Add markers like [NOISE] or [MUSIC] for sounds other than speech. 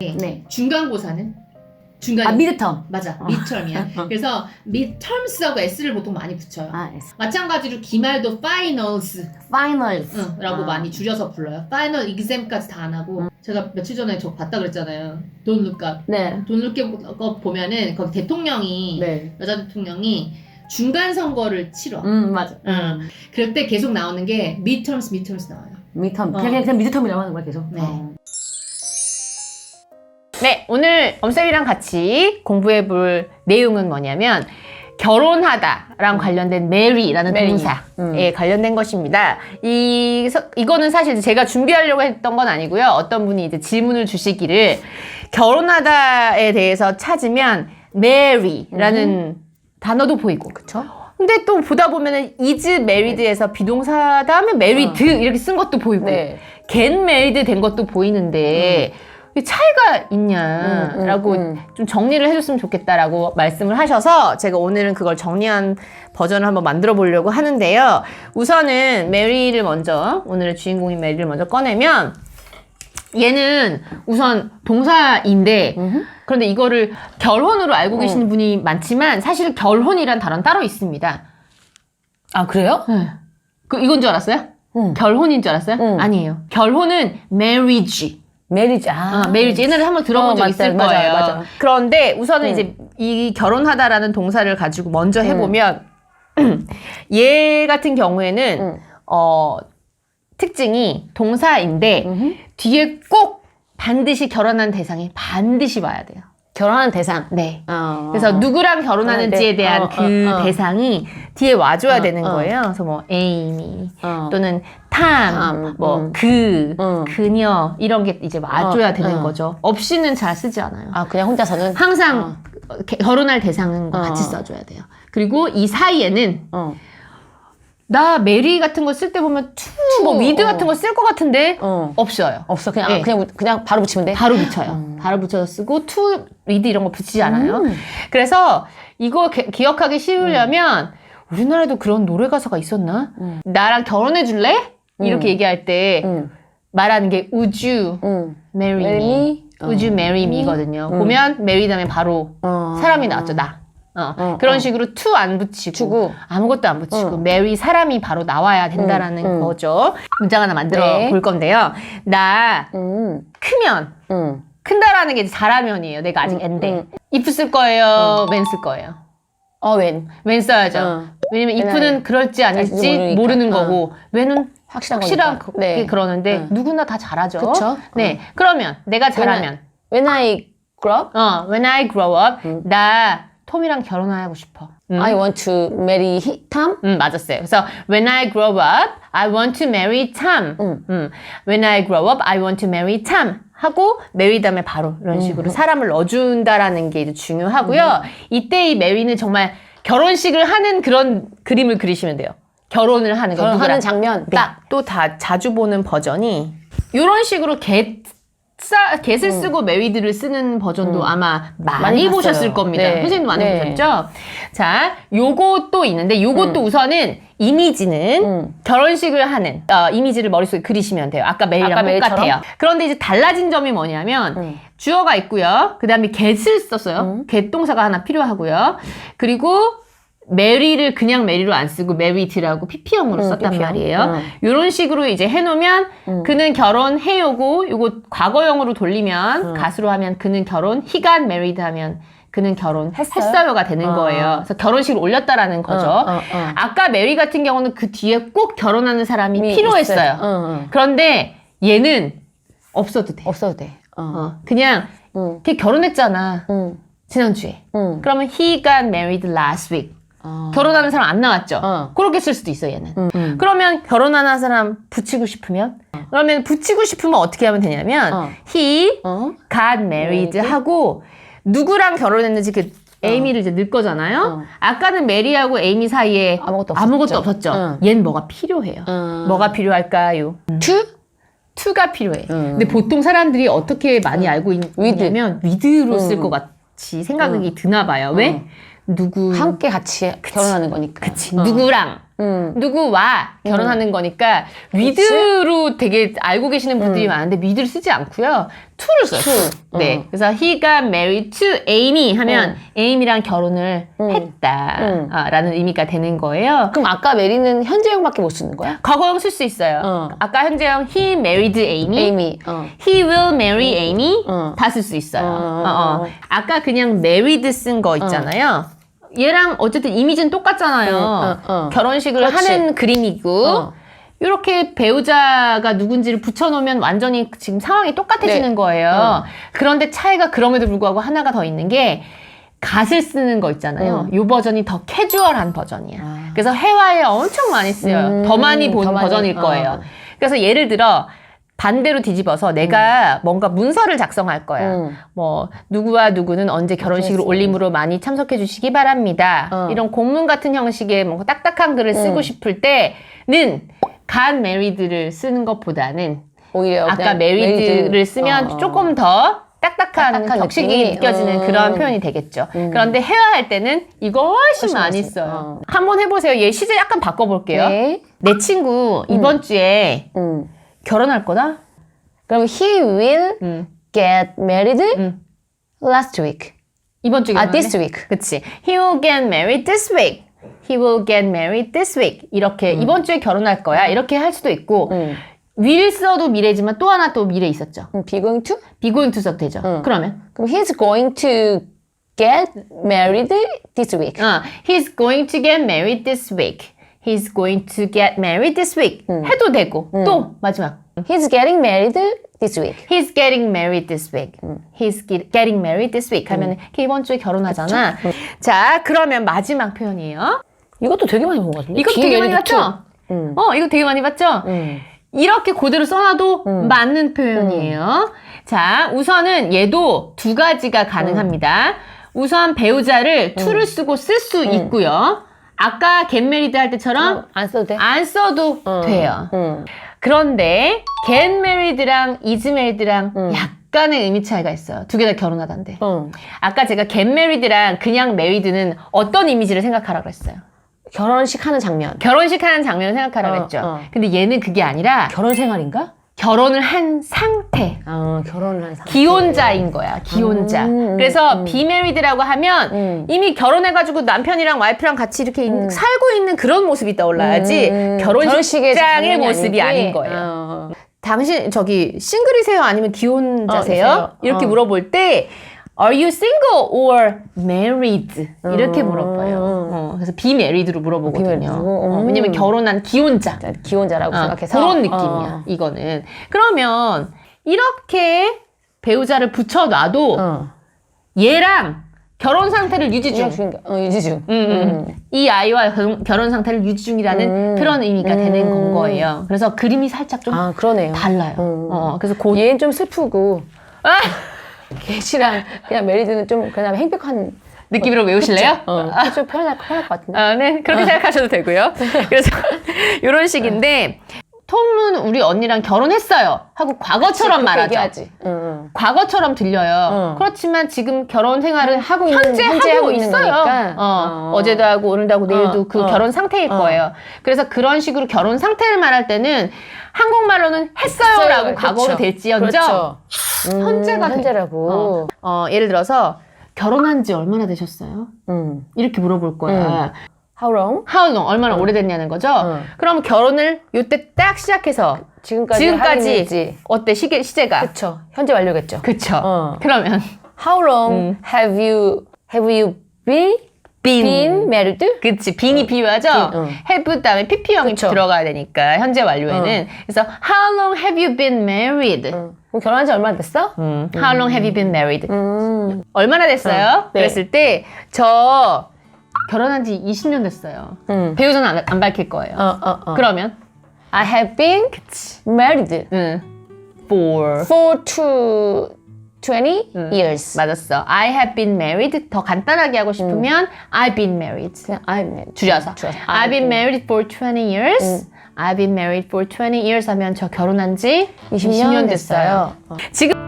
네. 중간고사는 중간 아 미드텀. 맞아 midterm이야. [LAUGHS] 그래서 midterms하고 s를 보통 많이 붙여요. 아 yes. 마찬가지로 기말도 finals finals. 응, 라고 아. 많이 줄여서 불러요. final exam까지 다 안 하고 제가 며칠 전에 저 봤다 그랬잖아요. 돈 룩값. 네. 돈 룩값 보면은 거기 대통령이 네. 여자 대통령이 중간 선거를 치러. 음 맞아. 응. 그럴 때 계속 나오는 게 midterms, midterms 나와요. 미드텀. 어. 그냥 그냥 미드텀이라고 하는 거야 계속. 네. 어. 네, 오늘 엄쌤이랑 같이 공부해 볼 내용은 뭐냐면 결혼하다랑 관련된 marry라는 marry. 동사에 음. 관련된 것입니다. 이 서- 이거는 사실 제가 준비하려고 했던 건 아니고요. 어떤 분이 이제 질문을 주시기를 결혼하다에 대해서 찾으면 marry라는 단어도 보이고 그쵸? 근데 또 보다 보면은 is married에서 비동사 다음에 married 이렇게 쓴 것도 보이고 네. get married 된 것도 보이는데 이 차이가 있냐라고 음, 음, 좀 정리를 해줬으면 좋겠다라고 말씀을 하셔서 제가 오늘은 그걸 정리한 버전을 한번 만들어 보려고 하는데요. 우선은 메리를 먼저 오늘의 주인공인 메리를 먼저 꺼내면 얘는 우선 동사인데 음흠. 그런데 이거를 결혼으로 알고 음. 계시는 분이 많지만 사실 결혼이란 단어는 따로 있습니다. 아 그래요? 그 이건 줄 알았어요? 응. 결혼인 줄 알았어요? 응. 아니에요. 결혼은 marriage. 메리지. 아. 아, marriage. 옛날에 한번 들어본 어, 적. 있을 맞아요. 거예요. 맞아요. 그런데 우선은 응. 이제 이 결혼하다라는 동사를 가지고 먼저 해보면 [CLEARS THROAT] 얘 같은 경우에는 응. 어, 특징이 동사인데 음흠. 뒤에 꼭 반드시 결혼한 대상이 반드시 와야 돼요. 결혼하는 대상. 네. 어. 그래서 누구랑 결혼하는지에 어, 네. 대한 어, 그 어, 어. 대상이 뒤에 와줘야 어, 되는 어. 거예요. 그래서 뭐 에이미 어. 또는 탐, 탐, 뭐 음. 그, 음. 그녀 이런 게 이제 와줘야 어, 되는 어. 거죠. 없이는 잘 쓰지 않아요. 아 그냥 혼자서는. 항상 게- 결혼할 대상은 어. 같이 써줘야 돼요. 그리고 이 사이에는 어. 나 메리 같은 거 쓸 때 보면 투, 뭐 투, 위드 어. 같은 거 쓸 것 같은데 어. 없어요. 없어 그냥 예. 아, 그냥 그냥 바로 붙이면 돼. 바로 붙여요. 음. 바로 붙여서 쓰고 투, 위드 이런 거 붙이지 않아요. 음. 그래서 이거 게- 기억하기 쉬우려면 우리나라에도 그런 노래 가사가 있었나? 음. 나랑 결혼해 줄래? 이렇게 음. 얘기할 때 응. 말하는 게 me? me? would you 어. marry me거든요. 음. 보면 marry 다음에 바로 어. 사람이 나왔죠. 나. 어. 어, 그런 어. 식으로 to 안 붙이고 주고. 아무것도 안 붙이고 어. marry 사람이 바로 나와야 된다라는 음, 음. 거죠. 문장 하나 만들어 네. 볼 건데요. 나 응. 크면 응. 큰다라는 게 잘하면이에요. 내가 아직 음, 앤데. 음. if 쓸 거예요? when 쓸 거예요? 어 웬. when 써야죠. 어. 왜냐면 when if는 I- 그럴지 아닐지. 모르는 어. 거고 when은 확실한 확실한 거니까. 게 네. 그러는데 응. 누구나 다 잘하죠. 그쵸? 네. 그러면 내가 잘하면 When I grow up, 어, when I grow up 음. 나 톰이랑 결혼하고 싶어. 음. I want to marry he, Tom. 음, 맞았어요. 그래서 when I grow up, I want to marry Tom. 음. 음. When I grow up, I want to marry Tom. 하고 marry 다음에 바로 음. 이런 식으로 사람을 넣어준다라는 게 이제 중요하고요. 이때 이 mary는 정말 결혼식을 하는 그런 그림을 그리시면 돼요. 결혼을 하는 거. 결혼하는. 장면 네. 딱. 또 다 자주 보는 버전이 이런 식으로 get 싸, get을 쓰고 married를 쓰는 버전도 아마 많이, 음. 많이 보셨을 봤어요. 겁니다. 네. 선생님도 많이 네. 보셨죠? 자, 요것도 있는데 요것도 우선은 이미지는 음. 결혼식을 하는 어, 이미지를 머릿속에 그리시면 돼요. 아까 메일이랑 아까 메일처럼? 똑같아요. 그런데 이제 달라진 점이 뭐냐면 음. 주어가 있고요. 그 다음에 get을 썼어요. 음. get 동사가 하나 필요하고요. 그리고 메리를 그냥 메리로 안 쓰고 메리트라고 PP형으로 음, 썼단 PP형. 말이에요. 음. 이런 식으로 이제 해놓으면 음. 그는 결혼해요고 요거 과거형으로 돌리면 음. 가수로 하면 그는 결혼 he got married 하면 그는 결혼했어요? 했어요? 가 되는 어. 거예요. 그래서 결혼식을 올렸다라는 거죠. 어, 어, 어. 아까 메리 같은 경우는 그 뒤에 꼭 결혼하는 사람이 필요했어요. 응, 응. 그런데 얘는 없어도 돼. 없어도 돼. 어. 어, 그냥 응. 걔 결혼했잖아. 응. 지난주에. 응. 그러면 he got married last week. 어. 결혼하는 사람 안 나왔죠? 어. 그렇게 쓸 수도 있어, 얘는. 응. 응. 그러면 결혼하는 사람 붙이고 싶으면? 그러면 붙이고 싶으면 어떻게 하면 되냐면 어. he 어? got married 하고 누구랑 결혼했는지 그 에이미를 이제 넣을 거잖아요. 어. 아까는 메리하고 에이미 사이에 아무것도 없었죠. 아무것도 없었죠. 응. 얜 뭐가 필요해요. 응. 뭐가 필요할까요? to? 투가 필요해. 음. 근데 보통 사람들이 어떻게 많이 알고 있냐면 위드로 쓸 음. 것 같이 생각이 드나 봐요. 왜? 누구 함께 같이 결혼하는 거니까. 그치 어. 누구랑 음. 누구와 결혼하는 거니까 위드로 되게 알고 계시는 분들이 많은데 위드를 쓰지 않고요. to를 써요. to. 네. 음. 그래서 he got married to Amy 하면 에이미랑 결혼을 음. 했다. 음. 아, 라는 의미가 되는 거예요. 그럼 아까 메리는 현재형밖에 못 쓰는 거야? 과거형 쓸 수 있어요. 어. 아까 현재형 he married Amy, 에이미. 어. he will marry Amy 어. 다쓸 수 있어요. 어. 어, 어. 아까 그냥 married 쓴 거 있잖아요. 얘랑 어쨌든 이미지는 똑같잖아요. 어, 어. 결혼식을 그렇지. 하는 그림이고 어. 이렇게 배우자가 누군지를 붙여놓으면 완전히 지금 상황이 똑같아지는 네. 거예요. 어. 그런데 차이가 그럼에도 불구하고 하나가 더 있는 게 갓을 쓰는 거 있잖아요. 이 버전이 더 캐주얼한 버전이야. 아. 그래서 회화에 엄청 많이 쓰여요. 음, 더 많이 본 더 많이, 버전일 어. 거예요. 그래서 예를 들어 반대로 뒤집어서 내가 뭔가 문서를 작성할 거야. 음. 뭐 누구와 누구는 언제 결혼식을. 올림으로 많이 참석해 주시기 바랍니다. 어. 이런 공문 같은 형식의 뭔가 딱딱한 글을 쓰고 음. 싶을 때는 got married를 쓰는 것보다는 오히려 아까 그냥 married를 메리드. 쓰면 어, 어. 조금 더 딱딱한, 딱딱한 격식이 느낌이? 느껴지는 음. 그런 표현이 되겠죠. 음. 그런데 회화할 때는 이거 훨씬, 훨씬 많이 써요. 어. 한번 해보세요. 얘 시제 약간 바꿔볼게요. 네. 내 친구 이번 주에 음. 결혼할 거다? 그럼 he will 음. get married 음. last week. 이번 주에 아, this week. 그치. He will get married this week. He will get married this week. 이렇게 이번 주에 결혼할 거야. 이렇게 할 수도 있고 음. will 써도 미래지만 또 하나 또 미래 있었죠. 음, be going to? be going to 써도 되죠. 음. 그러면 그럼 he's going to get married this week. 어, he's going to get married this week. He's going to get married this week. 해도 되고 또 마지막 He's getting married this week. He's getting married this week. He's ge- getting married this week. 하면 걔 이번 주에 결혼하잖아. 자, 그러면 마지막 표현이에요. 이것도 되게 많이 본 것 같은데. 이거 되게 많이 봤죠? 음. 어, 이거 되게 많이 봤죠? 음. 이렇게 그대로 써놔도 맞는 표현이에요. 자, 우선은 얘도 두 가지가 가능합니다. 우선 배우자를 to를 쓰고 쓸 수 있고요. 아까 get married 할 때처럼 어, 안 써도 돼? 안 써도 돼요. 음. 그런데 get married랑 is married랑 음. 약간의 의미 차이가 있어요. 두 개 다 결혼하던데. 음. 아까 제가 get married랑 그냥 married는 어떤 이미지를 생각하라고 그랬어요. 결혼식 하는 장면. 결혼식 하는 장면을 생각하라고 어, 했죠. 어. 근데 얘는 그게 아니라 결혼 생활인가? 결혼을 한 상태. 아, 결혼을 한 상태. 기혼자인 거야, 기혼자. 음, 음, 그래서 be married라고 하면 음. 이미 결혼해가지고 남편이랑 와이프랑 같이 이렇게 있- 살고 있는 그런 모습이 떠올라야지 음, 결혼식장의 장면이 모습이 아니지? 아닌 거예요. 어. 당신 저기 싱글이세요 아니면 기혼자세요? 어, 있어요. 이렇게 어. 물어볼 때 Are you single or married? 이렇게 음. 물어봐요. 어, 그래서 be married로 물어보거든요. 어, 음. 왜냐면 결혼한 기혼자. 자, 기혼자라고 어, 생각해서. 그런 느낌이야. 어. 이거는. 그러면 이렇게 배우자를 붙여놔도 어. 얘랑 결혼 상태를 유지 중. 유지 중. 어, 유지 중. 음, 음. 이 아이와 결혼, 결혼 상태를 유지 중이라는 음. 그런 의미가 되는 음. 건 거예요. 그래서 그림이 살짝 좀 아, 그러네요. 달라요. 음. 어, 그래서 고 얘는 좀 슬프고, 아! 걔시랑 그냥 메리드는 좀 그냥 행복한. 느낌으로 외우실래요? 어, 좀 편할, 편할 것 같은데. 아, 네, 그렇게 생각하셔도 되고요. [LAUGHS] 그래서 이런 식인데 톰은 우리 언니랑 결혼했어요 하고 과거처럼 그렇게 말하죠. 얘기하지. 응, 응. 과거처럼 들려요. 어. 그렇지만 지금 결혼 생활을 하고 있는- 현재, 현재 하고, 하고 있어요. 거니까. 어, 어. 어 제도 하고 오늘도 하고 내일도 어, 그 어. 결혼 상태일 어. 거예요. 그래서 그런 식으로 결혼 상태를 말할 때는 한국말로는 했어요라고 했어요. 과거로 그렇죠. 될지언정 그렇죠. 음, 현재가 돼. 현재라고. 어, 예를 들어서 결혼한 지 얼마나 되셨어요? 음. 이렇게 물어볼 거야. How long? How long? 얼마나 오래됐냐는 거죠? 응. 그럼 결혼을 요때 딱 시작해서 지금까지. 지금까지. 어때 시계 시제가 그쵸. 현재 완료겠죠. 그쵸? 어. 그러면 How long 음. have you have you been been, been married? 그치 빈이 비유하죠? 빈, 응. have 다음에 pp형이 그쵸. 들어가야 되니까 현재 완료에는 그래서 how long have you been married? 응. 그럼 결혼한 지 얼마나 됐어? 음, how long have you been married? 음. 얼마나 됐어요? 응, 네. 그랬을 때 저 결혼한 지 20년 됐어요. 음. 배우자는 안, 안 밝힐 거예요. 어, 어, 어. 그러면 I have been married 응. for for two, 20 years. 맞았어. I have been married. 더 간단하게 하고 싶으면 I've been married. 그냥 I'm married. 줄여서. 줄여서. I've been married for 20 years. I've been married for 20 years 하면 저 결혼한 지 20년, 20년 됐어요. 됐어요. 지금